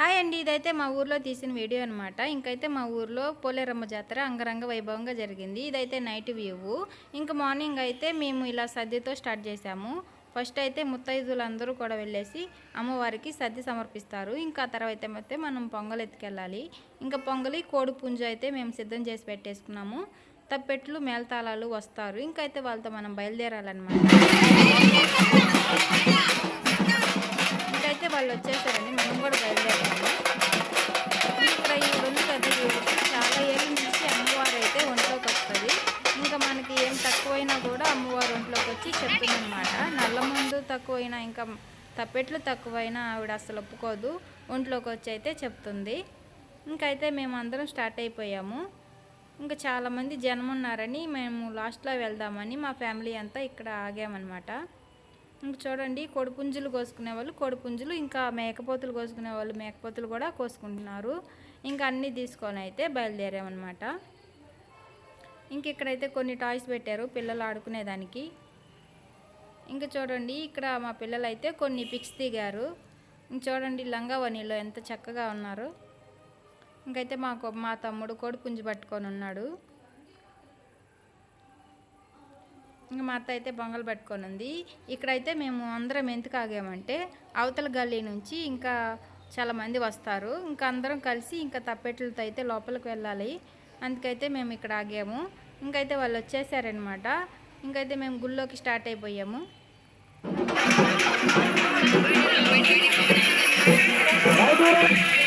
Hi అండి ఇదైతే మా ఊర్లో తీసిన వీడియో అనమాట ఇంకైతే మా ఊర్లో పోలేరమ్మ జాతర అంగరంగ వైభవంగా జరిగింది. ఇదైతే నైట్ వ్యూ. ఇంకా మార్నింగ్ అయితే మేము ఇలా సద్దితో స్టార్ట్ చేసాము ఫస్ట్ అయితే ముత్తైదులందరూ కూడా వెళ్ళేసి అమ్మవారికి సద్ది సమర్పిస్తారు. ఇంకా తర్వాత అయితే మనం పొంగల్ ఎత్తుకెళ్ళాలి. ఇంకా పొంగలి కోడి పుంజు అయితే మేము సిద్ధం చేసి పెట్టేసుకున్నాము. తప్పెట్లు మేళతాళాలు వస్తారు. ఇంకైతే వాళ్ళతో మనం బయలుదేరాలన్నమాట. వచ్చి చెప్తుందన్నమాట నల్ల మందు తక్కువైనా ఇంకా తప్పెట్లు తక్కువైనా ఆవిడ అసలు ఒప్పుకోదు. ఒంట్లోకి వచ్చి అయితే చెప్తుంది. ఇంకైతే మేము అందరం స్టార్ట్ అయిపోయాము. ఇంకా చాలామంది జనం ఉన్నారని మేము లాస్ట్లో వెళ్దామని మా ఫ్యామిలీ అంతా ఇక్కడ ఆగామన్నమాట. ఇంక చూడండి కొడుపుంజులు కోసుకునే వాళ్ళు కొడుపుంజులు ఇంకా మేకపోతులు కోసుకునే వాళ్ళు మేకపోతులు కూడా కోసుకుంటున్నారు. ఇంకా అన్నీ తీసుకొని అయితే బయలుదేరామన్నమాట. ఇంక ఇక్కడైతే కొన్ని టాయ్స్ పెట్టారు పిల్లలు ఆడుకునేదానికి. ఇంకా చూడండి ఇక్కడ మా పిల్లలు అయితే కొన్ని పిక్స్ దిగారు. ఇంక చూడండి లంగావనిలో ఎంత చక్కగా ఉన్నారు. ఇంకైతే మాకు మా తమ్ముడు కోడి పుంజు పట్టుకొని ఉన్నాడు. ఇంకా మా అత్త అయితే బొంగలు పట్టుకొని ఉంది. ఇక్కడైతే మేము అందరం ఎందుకు ఆగామంటే అవతల గల్లీ నుంచి ఇంకా చాలా మంది వస్తారు. ఇంకా అందరం కలిసి ఇంకా తప్పెట్లతో అయితే లోపలికి వెళ్ళాలి. అందుకైతే మేము ఇక్కడ ఆగాము. ఇంకైతే వాళ్ళు వచ్చేసారనమాట ఇంకైతే మేము గుళ్ళోకి స్టార్ట్ అయిపోయాము. ఇంక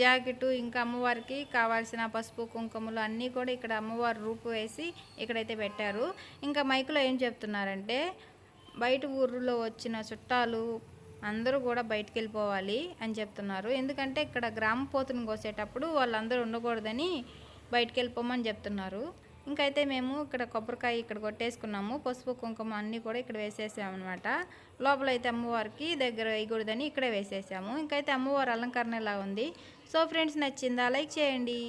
జాకెట్ ఇంకా అమ్మవారికి కావాల్సిన పసుపు కుంకుమలు అన్నీ కూడా ఇక్కడ అమ్మవారు రూపు వేసి ఇక్కడైతే పెట్టారు. ఇంకా మైకులో ఏం చెప్తున్నారంటే బయట ఊర్లో వచ్చిన చుట్టాలు అందరూ కూడా బయటికి వెళ్ళిపోవాలి అని చెప్తున్నారు. ఎందుకంటే ఇక్కడ గ్రామ పోతుని కోసేటప్పుడు వాళ్ళందరూ ఉండకూడదని బయటికి వెళ్ళిపోమని చెప్తున్నారు. ఇంకైతే మేము ఇక్కడ కొబ్బరికాయ ఇక్కడ కొట్టేసుకున్నాము. పసుపు కుంకుమ అన్నీ కూడా ఇక్కడ వేసేసామన్నమాట లోపలైతే లోపల అయితే అమ్మవారికి దగ్గర వేయకూడదని ఇక్కడే వేసేసాము. ఇంకైతే అమ్మవారు అలంకరణ ఇలా ఉంది? సో ఫ్రెండ్స్ నచ్చిందా? లైక్ చేయండి.